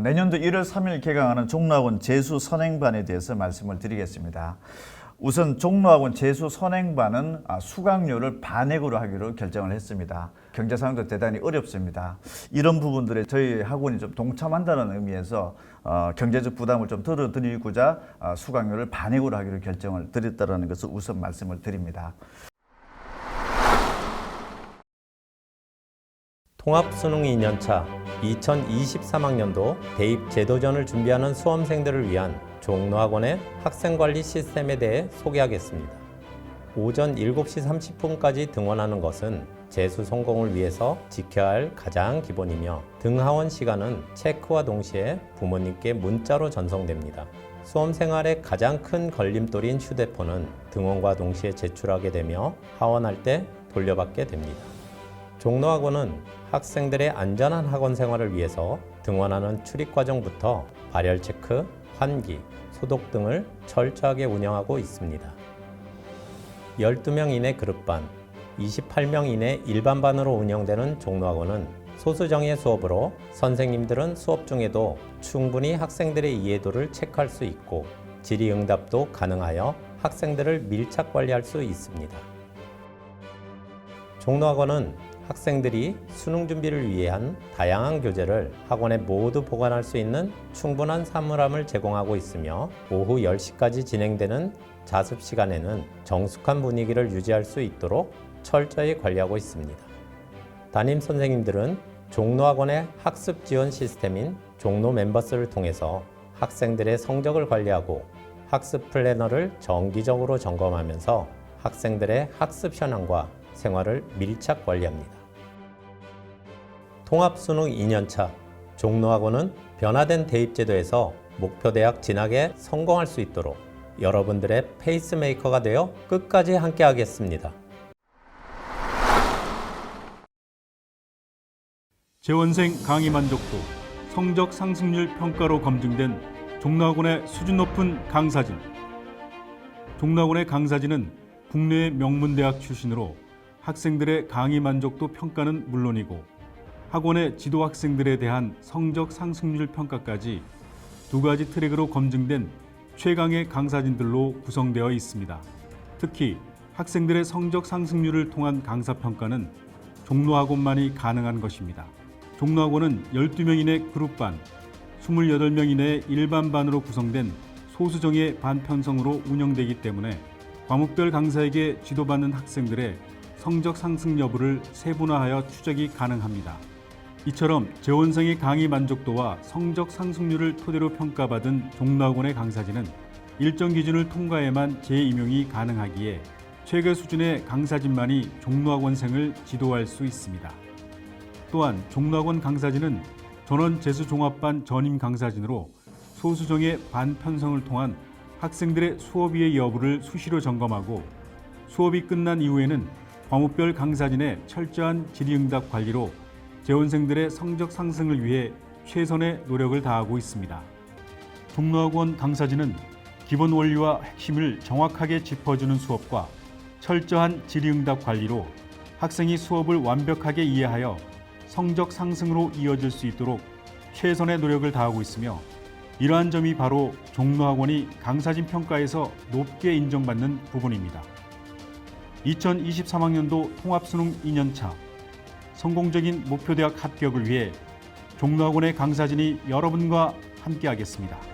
내년도 1월 3일 개강하는 종로학원 재수 선행반에 대해서 말씀을 드리겠습니다. 우선 종로학원 재수 선행반은 아, 수강료를 반액으로 하기로 결정을 했습니다. 경제 상황도 대단히 어렵습니다. 이런 부분들에 저희 학원이 좀 동참한다는 의미에서 어, 경제적 부담을 좀 덜어드리고자 아, 수강료를 반액으로 하기로 결정을 드렸다는 것을 우선 말씀을 드립니다. 통합 수능 2년차 2023학년도 대입 제도전을 준비하는 수험생들을 위한 종로학원의 학생관리 시스템에 대해 소개하겠습니다. 오전 7시 30분까지 등원하는 것은 재수 성공을 위해서 지켜야 할 가장 기본이며 등하원 시간은 체크와 동시에 부모님께 문자로 전송됩니다. 수험 생활의 가장 큰 걸림돌인 휴대폰은 등원과 동시에 제출하게 되며 하원할 때 돌려받게 됩니다. 종로학원은 학생들의 안전한 학원 생활을 위해서 등원하는 출입 과정부터 발열 체크, 환기, 소독 등을 철저하게 운영하고 있습니다. 12명 이내 그룹반, 28명 이내 일반반으로 운영되는 종로학원은 소수정예 수업으로 선생님들은 수업 중에도 충분히 학생들의 이해도를 체크할 수 있고 질의응답도 가능하여 학생들을 밀착 관리할 수 있습니다. 종로학원은 학생들이 수능 준비를 위한 다양한 교재를 학원에 모두 보관할 수 있는 충분한 사물함을 제공하고 있으며 오후 10시까지 진행되는 자습 시간에는 정숙한 분위기를 유지할 수 있도록 철저히 관리하고 있습니다. 담임 선생님들은 종로학원의 학습 지원 시스템인 종로 멤버스를 통해서 학생들의 성적을 관리하고 학습 플래너를 정기적으로 점검하면서 학생들의 학습 현황과 생활을 밀착 관리합니다. 통합 수능 2년차 종로학원은 변화된 대입제도에서 목표 대학 진학에 성공할 수 있도록 여러분들의 페이스메이커가 되어 끝까지 함께 하겠습니다. 재원생 강의 만족도, 성적 상승률 평가로 검증된 종로학원의 수준 높은 강사진. 종로학원의 강사진은 국내의 명문대학 출신으로 학생들의 강의 만족도 평가는 물론이고 학원의 지도 학생들에 대한 성적 상승률 평가까지 두 가지 트랙으로 검증된 최강의 강사진들로 구성되어 있습니다. 특히 학생들의 성적 상승률을 통한 강사 평가는 종로학원만이 가능한 것입니다. 종로학원은 12명 이내 그룹반, 28명 이내 일반반으로 구성된 소수정예 반편성으로 운영되기 때문에 과목별 강사에게 지도받는 학생들의 성적 상승 여부를 세분화하여 추적이 가능합니다. 이처럼 재원생의 강의 만족도와 성적 상승률을 토대로 평가받은 종로학원의 강사진은 일정 기준을 통과해만 재임용이 가능하기에 최고 수준의 강사진만이 종로학원생을 지도할 수 있습니다. 또한 종로학원 강사진은 전원 재수 종합반 전임 강사진으로 소수정의 반편성을 통한 학생들의 수업이의 여부를 수시로 점검하고 수업이 끝난 이후에는 과목별 강사진의 철저한 질의응답 관리로 재원생들의 성적 상승을 위해 최선의 노력을 다하고 있습니다. 종로학원 강사진은 기본 원리와 핵심을 정확하게 짚어주는 수업과 철저한 질의응답 관리로 학생이 수업을 완벽하게 이해하여 성적 상승으로 이어질 수 있도록 최선의 노력을 다하고 있으며 이러한 점이 바로 종로학원이 강사진 평가에서 높게 인정받는 부분입니다. 2023학년도 통합수능 2년차 성공적인 목표대학 합격을 위해 종로학원의 강사진이 여러분과 함께하겠습니다.